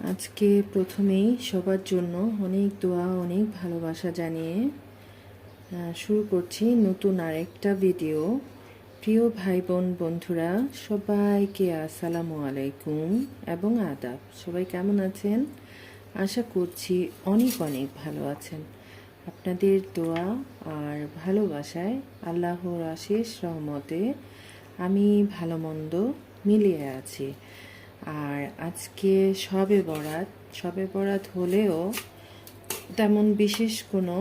আজকে প্রথমেই সবার জন্য অনেক দোয়া, অনেক ভালোবাসা জানিয়ে শুরু করছি নতুন আরেকটা ভিডিও। প্রিয় ভাই বোন বন্ধুরা, সবাইকে আসসালামু আলাইকুম এবং আদাব। সবাই কেমন আছেন? আশা করছি অনেক অনেক ভালো আছেন। আপনাদের দোয়া আর ভালোবাসায় আল্লাহর আশিস রহমতে আমি ভালো, মন্দ মিলিয়ে আছি। আর আজকে সবে বরাত। সবে বরাত হলেও তেমন বিশেষ কোনো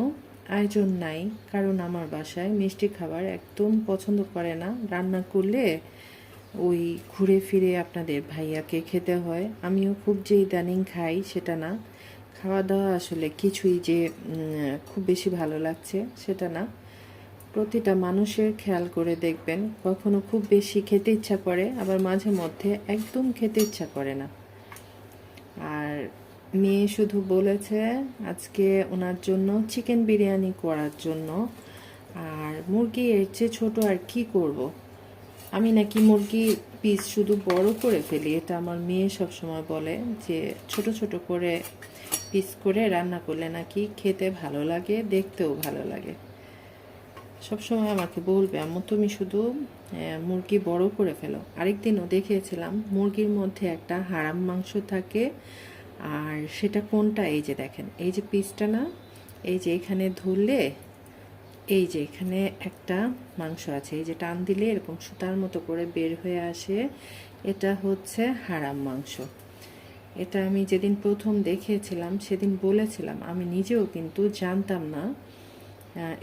আয়োজন নাই, কারণ আমার বাসায় মিষ্টি খাবার একদম পছন্দ করে না। রান্না করলে ওই ঘুরে ফিরে আপনাদের ভাইয়াকে খেতে হয়। আমিও খুব যে ইদানিং খাই সেটা না। খাওয়া দাওয়া আসলে কিছুই যে খুব বেশি ভালো লাগছে সেটা না। প্রতিটা মানুষের খেয়াল করে দেখবেন, কখনো খুব বেশি খেতে ইচ্ছা করে, আবার মাঝে মধ্যে একদম খেতে ইচ্ছা করে না আর মেয়ে শুধু বলেছে আজকে ওনার জন্য চিকেন বিরিয়ানি করার জন্য, আর মুরগি এর চেয়ে ছোটো আর কি করব। আমি নাকি মুরগি পিস শুধু বড় করে ফেলি, এটা আমার মেয়ে সব সময় বলে যে ছোট ছোট করে পিস করে রান্না করলে নাকি খেতে ভালো লাগে, দেখতেও ভালো লাগে সবসময় আমাকে বলবে, আম্মু, তুমি শুধু মুরগি বড় করে ফেলো। আরেকদিনও দেখিয়েছিলাম মুরগির মধ্যে একটা হারাম মাংস থাকে। আর সেটা কোনটা? এই যে দেখেন, এই যে পিসটা না, এই যে এখানে ধরলে, এই যে এখানে একটা মাংস আছে। এই যে টান দিলে এরকম সুতার মতো করে বের হয়ে আসে। এটা হচ্ছে হারাম মাংস। এটা আমি যেদিন প্রথম দেখিয়েছিলাম সেদিন বলেছিলাম। আমি নিজেও কিন্তু জানতাম না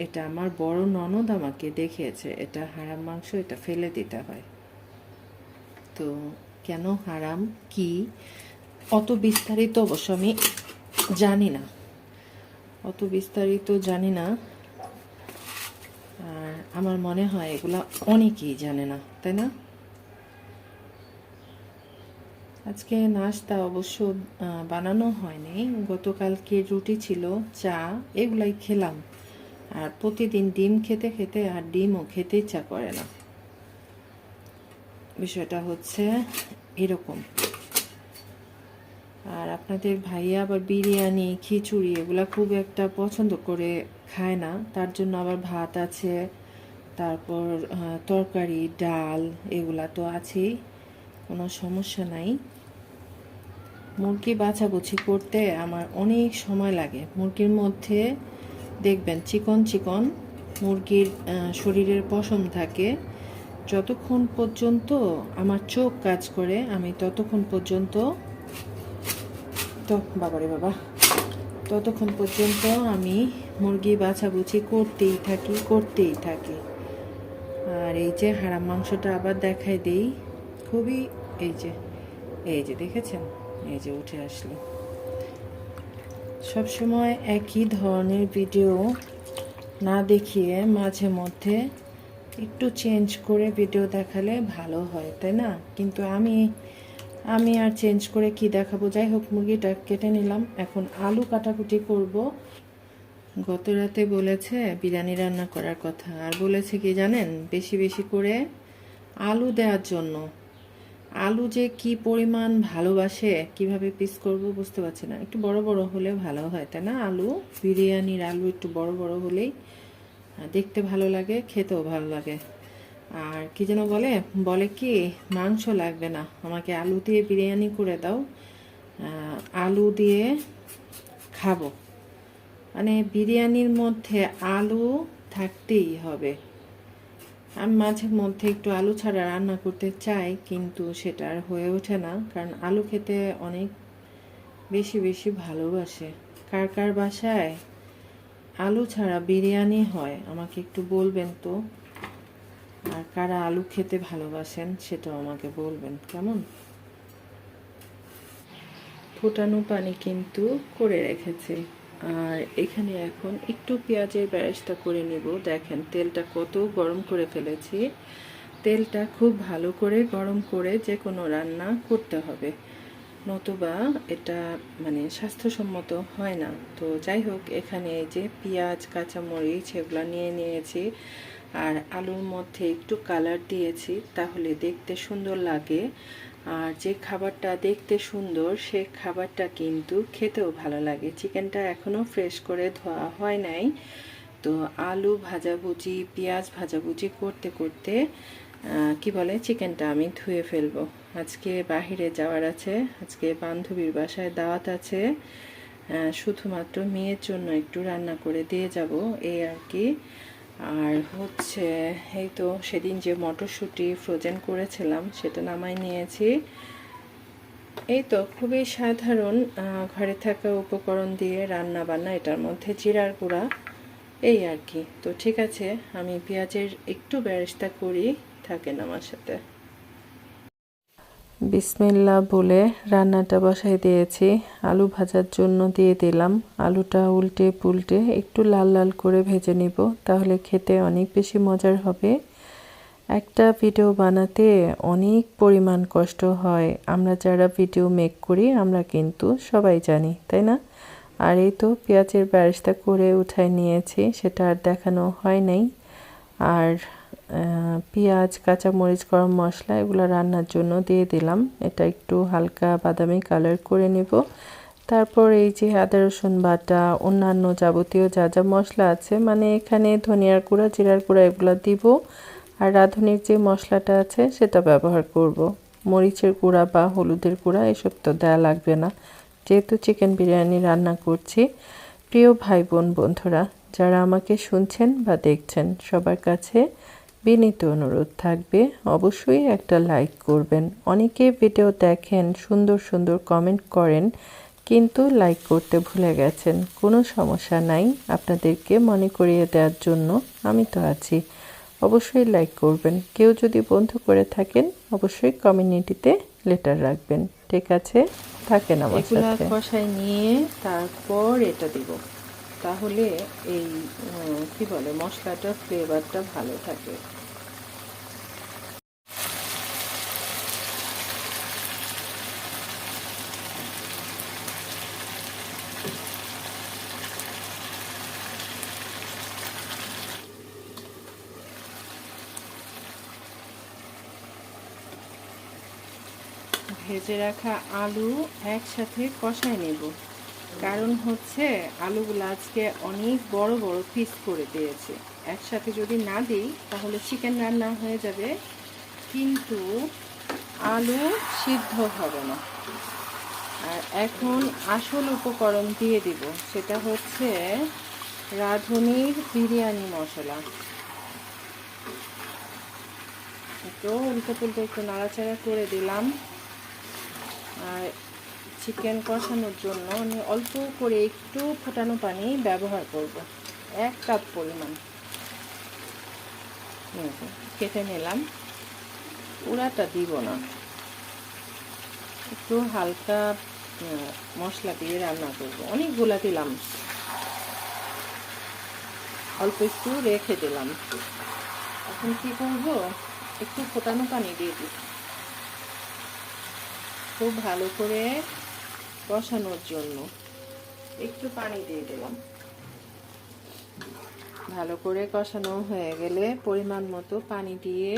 এটা আমার বড় ননদ আমাকে দেখিয়েছে। এটা হারাম মাংস, এটা ফেলে দিতে হয়। তো কেন হারাম? কি? অত বিস্তারিত অবশ্য আমি জানি না। অত বিস্তারিত জানি না। আমার মনে হয় এগুলা অনেকেই জানে না, তাই না? আজকে নাস্তা অবশ্য বানানো হয়নি। গতকালকে রুটি ছিল, চা, এগুলাই খেলাম। আর প্রতিদিন ডিম খেতে খেতে আর ডিমও খেতে ইচ্ছা করে না। বিষয়টা হচ্ছে এরকম। আর আপনাদের ভাইয়া আবার বিরিয়ানি, খিচুড়ি এগুলা খুব একটা পছন্দ করে খায় না। তার জন্য আবার ভাত আছে, তারপর তরকারি, ডাল এগুলা তো আছেই, কোনো সমস্যা নাই। মুরগি বাছাবুছি করতে আমার অনেক সময় লাগে। মুরগির মধ্যে দেখবেন, চিকন চিকন মুরগির শরীরের পশম থাকে। যতক্ষণ পর্যন্ত আমার চোখ কাজ করে, আমি ততক্ষণ পর্যন্ত তো বাবারে বাবা, ততক্ষণ পর্যন্ত আমি মুরগি বাছাবুছি করতেই থাকি করতেই থাকি। আর এই যে হারাম মাংসটা আবার দেখাই দেই, খুবই এই যে এই যে দেখেছেন? এই যে উঠে আসলো। সবসময় একই ধরনের ভিডিও না দেখিয়ে মাঝে মধ্যে একটু চেঞ্জ করে ভিডিও দেখালে ভালো হয়, তাই না? কিন্তু আমি আমি আর চেঞ্জ করে কি দেখাবো? যাই হোক, মুরগিটা কেটে নিলাম। এখন আলু কাটাকুটি করব। গত রাতে বলেছে বিরিয়ানি রান্না করার কথা। আর বলেছে কি জানেন? বেশি বেশি করে আলু দেওয়ার জন্য। আলু যে কি পরিমাণ ভালোবাসে, কীভাবে পিস করব বুঝতে পারছি না। একটু বড় বড় হলে ভালো হয়, তাই না? আলু, বিরিয়ানির আলু একটু বড় বড় হলেই দেখতে ভালো লাগে, খেতেও ভালো লাগে। আর কি যেন বলে বলে কি, মাংস লাগবে না। আমাকে আলু দিয়ে বিরিয়ানি করে দাও আলু দিয়ে খাব। মানে বিরিয়ানির মধ্যে আলু থাকতেই হবে। আমি মাঝে মধ্যে একটু আলু ছাড়া রান্না করতে চাই, কিন্তু সেটা আর হয়ে ওঠে না, কারণ আলু খেতে অনেক বেশি বেশি ভালোবাসে। কার কার বাসায় আলু ছাড়া বিরিয়ানি হয়, আমাকে একটু বলবেন তো? আর কারা আলু খেতে ভালোবাসেন, সেটাও আমাকে বলবেন, কেমন? ফুটানো পানি কিন্তু করে রেখেছে। আর এখানে এখন একটু পেঁয়াজের ব্যারেস্তা করে নিব। দেখেন, তেলটা কত গরম করে ফেলেছি। তেলটা খুব ভালো করে গরম করে যে কোনো রান্না করতে হবে। নতুবা এটা মানে স্বাস্থ্যসম্মত হয় না। তো যাই হোক, এখানে এই যে পেঁয়াজ, কাঁচামরিচ এগুলো নিয়ে নিয়েছি আর আলুর মধ্যে একটু কালার দিয়েছি, তাহলে দেখতে সুন্দর লাগে। আর যে খাবারটা দেখতে সুন্দর, সে খাবারটা কিন্তু খেতেও ভালো লাগে। চিকেনটা এখনও ফ্রেশ করে ধোয়া হয় নাই। তো আলু ভাজাভুজি পেঁয়াজ ভাজাভুজি করতে করতে কি বলে চিকেনটা আমি ধুয়ে ফেলব। আজকে বাহিরে যাওয়ার আছে, আজকে বান্ধবীর বাসায় দাওয়াত আছে। শুধুমাত্র মেয়ের জন্য একটু রান্না করে দিয়ে যাব, এই আর কি। আর হচ্ছে, এই তো সেদিন যে মটরশুঁটি ফ্রোজেন করেছিলাম, সেটা নামাই নিয়েছি। এই তো খুবই সাধারণ ঘরে থাকা উপকরণ দিয়ে রান্না বান্না, এটার মধ্যে জিরার গুঁড়া, এই আর কি। তো ঠিক আছে, আমি পেঁয়াজের একটু ব্যবস্থা করি, থাকেন আমার সাথে। বিসমিল্লা বলে রান্নাটা বসাই দিয়েছি। আলু ভাজার জন্য দিয়ে দিলাম। আলুটা উল্টে পুলটে একটু লাল লাল করে ভেজে নিব, তাহলে খেতে অনেক বেশি মজার হবে। একটা ভিডিও বানাতে অনেক পরিমাণ কষ্ট হয়। আমরা যারা ভিডিও মেক করি, আমরা কিন্তু সবাই জানি, তাই না? আর এই তো পেঁয়াজের ব্যবস্থা করে উঠায় নিয়েছি, সেটা আর দেখানো হয় নাই। আর পেঁয়াজ, কাঁচামরিচ, গরম মশলা এগুলো রান্নার জন্য দিয়ে দিলাম। এটা একটু হালকা বাদামি কালার করে নেব। তারপর এই যে আদা, রসুন বাটা, অন্যান্য যাবতীয় যা যা মশলা আছে মানে এখানে ধনিয়ার গুঁড়া, জিরার গুঁড়া এগুলো দিব। আর রাঁধুনির যে মশলাটা আছে সেটা ব্যবহার করব। মরিচের গুঁড়া বা হলুদের গুঁড়া এসব তো দেওয়া লাগবে না। যেহেতু চিকেন বিরিয়ানি রান্না করছি। প্রিয় ভাই বোন বন্ধুরা, যারা আমাকে শুনছেন বা দেখছেন, সবার কাছে বিনীত অনুরোধ থাকবে। অবশ্যই একটা লাইক করবেন। অনেকে ভিডিও দেখেন সুন্দর সুন্দর কমেন্ট করেন কিন্তু লাইক করতে ভুলে গেছেন। কোনো সমস্যা নাই আপনাদেরকে মনে করিয়ে দেওয়ার জন্য। আমি তো আছি। অবশ্যই লাইক করবেন। কেউ যদি বন্ধু করে থাকেন অবশ্যই কমিউনিটিতে লেটার রাখবেন। ঠিক আছে? থাকেন আমার সাথে। কষাই নিয়ে তারপর এটা দিব। তাহলে এই কি বলে মশলাটার ফ্লেভারটা ভালো থাকে। ভেজে রাখা আলু একসাথে কষায় নেব। কারণ হচ্ছে আলুগুলো আজকে অনেক বড় বড় পিস করে দিয়েছে। একসাথে যদি না দিই, তাহলে চিকেন রান্না হয়ে যাবে। কিন্তু আলু সিদ্ধ হবে না। আর এখন আসল উপকরণ দিয়ে দিব, সেটা হচ্ছে রাঁধুনির বিরিয়ানি মশলা। তো উল্টো পুল্টো একটু নাড়াচাড়া করে দিলাম। আর চিকেন কষানোর জন্য আমি অল্প করে একটু ফোটানো পানি ব্যবহার করব। এক কাপ পরিমাণ। কেটে নিলাম। পুরাটা দিব না। একটু হালকা মশলা দিয়ে রান্না করব। অনেকগুলা দিলাম। অল্প একটু রেখে দিলাম। এখন কি করব? একটু ফোটানো পানি দিয়ে দিই। খুব ভালো করে কষানোর জন্য একটু পানি দিয়ে দিলাম। ভালো করে কষানো হয়ে গেলে পরিমাণ মতো পানি দিয়ে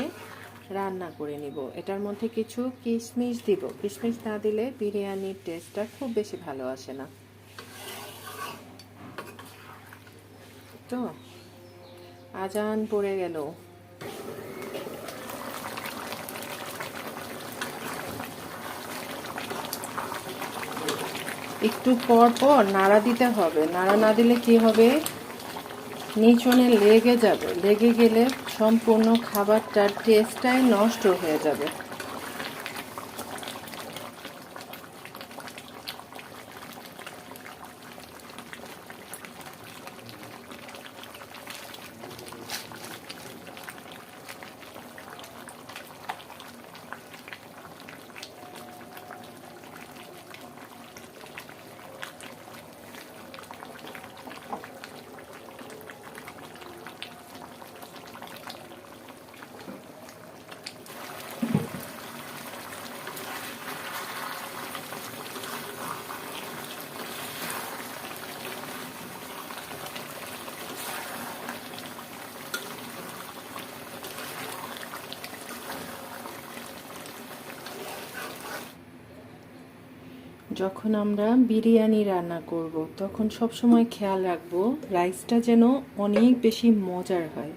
রান্না করে নিব। এটার মধ্যে কিছু কিশমিশ দিব। কিশমিশ না দিলে বিরিয়ানির টেস্টটা খুব বেশি ভালো আসে না। তো আজান পড়ে গেল। একটু পর পর নাড়া দিতে হবে। নাড়া না দিলে কি হবে? নিচনে লেগে যাবে। লেগে গেলে সম্পূর্ণ খাবারটার টেস্টটাই নষ্ট হয়ে যাবে। যখন আমরা বিরিয়ানি রান্না করব, তখন সব সময় খেয়াল রাখব, রাইসটা যেন অনেক বেশি মজার হয়।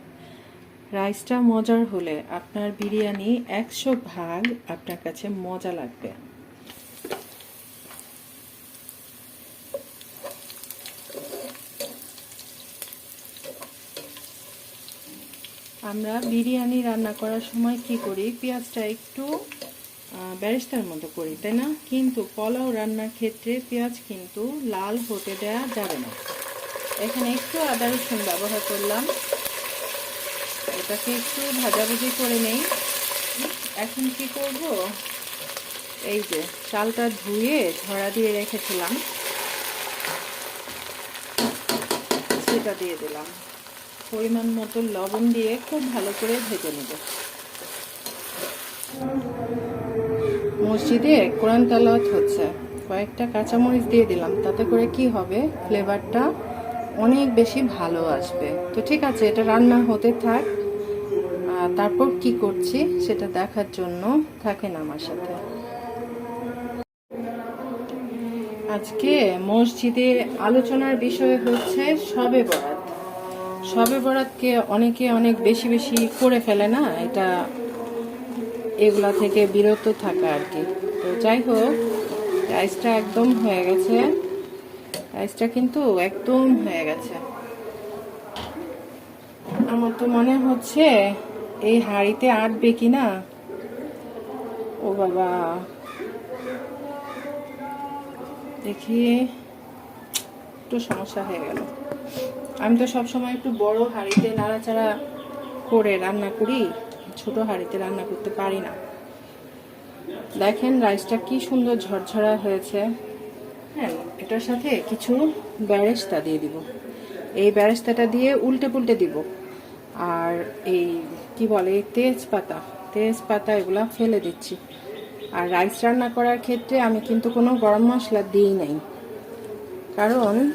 রাইসটা মজার হলে আপনার বিরিয়ানি একশো ভাগ আপনার কাছে মজা লাগবে। আমরা বিরিয়ানি রান্না করার সময় কি করি? পেঁয়াজটা একটু ব্যারিস্তার মতো করি, তাই না? কিন্তু পোলাও রান্নার ক্ষেত্রে পেঁয়াজ কিন্তু লাল হতে দেওয়া যাবে না। এখানে একটু আদা রসুন ব্যবহার করলাম। এটাকে একটু ভাজাভুজি করে নেই। এখন কি করব? এই যে, চালটা ধুয়ে ঝরা দিয়ে রেখেছিলাম। সেটা দিয়ে দিলাম। পরিমাণ মতো লবণ দিয়ে খুব ভালো করে ভেজে নেব। মসজিদে কোরআন তালাওয়াত হচ্ছে। কয়েকটা কাঁচামরিচ দিয়ে দিলাম। তাতে করে কি হবে? ফ্লেভারটা অনেক বেশি ভালো আসবে। তো ঠিক আছে, এটা রান্না হতে থাক। তারপর কি করছি সেটা দেখার জন্য থাকেন আমার সাথে। আজকে মসজিদে আলোচনার বিষয় হচ্ছে সবে বরাত। সবে বরাতকে অনেকে অনেক বেশি বেশি করে ফেলে না? এটা এগুলা থেকে বিরত থাকা আর কি। তো যাই হোক রাইসটা একদম হয়ে গেছে। রাইসটা কিন্তু একদম হয়ে গেছে। আমার তো মনে হচ্ছে এই হাঁড়িতে আটবে কি না ও বাবা। দেখি, একটু সমস্যা হয়ে গেল। আমি তো সবসময় একটু বড় হাঁড়িতে নাড়াচাড়া করে রান্না করি। ছোট হাঁড়িতে রান্না করতে পারি না। দেখেন রাইসটা কি সুন্দর ঝরঝরা হয়েছে। হ্যাঁ এটার সাথে কিছু ব্যারেস্তা দিয়ে দিব। এই ব্যারেস্তাটা দিয়ে উল্টে পুল্টে দিব। আর এই, কি বলে, তেজপাতা তেজপাতা এগুলো ফেলে দিচ্ছি। আর রাইস রান্না করার ক্ষেত্রে আমি কিন্তু কোনো গরম মশলা দিই নাই। কারণ,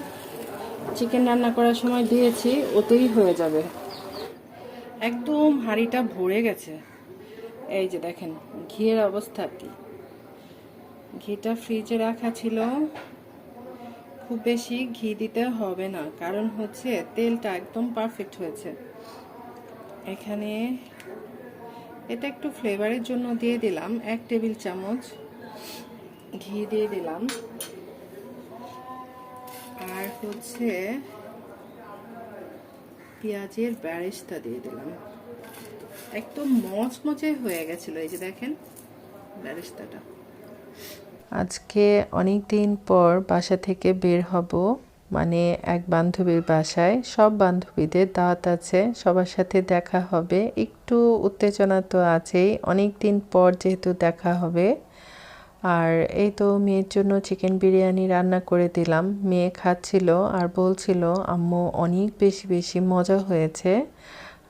চিকেন রান্না করার সময় দিয়েছি, ওতেই হয়ে যাবে। একদম হাঁড়িটা ভরে গেছে। এই যে দেখেন, ঘিয়ের অবস্থা কি। ঘিটা ফ্রিজে রাখা ছিল। খুব বেশি ঘি দিতে হবে না, কারণ হচ্ছে তেলটা একদম পারফেক্ট হয়েছে। এখানে এটা একটু ফ্লেভারের জন্য দিয়ে দিলাম, এক টেবিল চামচ ঘি দিয়ে দিলাম। আর হচ্ছে পেঁয়াজের ব্যারেস্তা দিয়ে দিলাম। একদম মচমচে হয়ে গেছিল, এই যে দেখেন ব্যারেস্তাটা। আজকে অনেক দিন পর বাসা থেকে বের হব মানে এক বান্ধবীর বাসায়। সব বান্ধবীদের দাওয়াত আছে, সবার সাথে দেখা হবে। একটু উত্তেজনা তো আছেই অনেক দিন পর যেহেতু দেখা হবে। আর এই তো মেয়ের জন্য চিকেন বিরিয়ানি রান্না করে দিলাম। মেয়ে খাচ্ছিল আর বলছিল, আম্মু, অনেক বেশি বেশি মজা হয়েছে।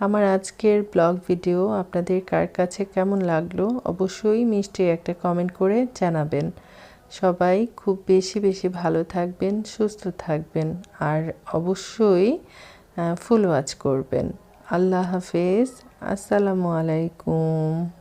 আমার আজকের ব্লগ ভিডিও আপনাদের কার কাছে কেমন লাগল অবশ্যই মিষ্টি একটা কমেন্ট করে জানাবেন। সবাই খুব বেশি বেশি ভালো থাকবেন, সুস্থ থাকবেন আর অবশ্যই ফুল ওয়াচ করবেন। আল্লাহ হাফেজ। আসসালামু আলাইকুম।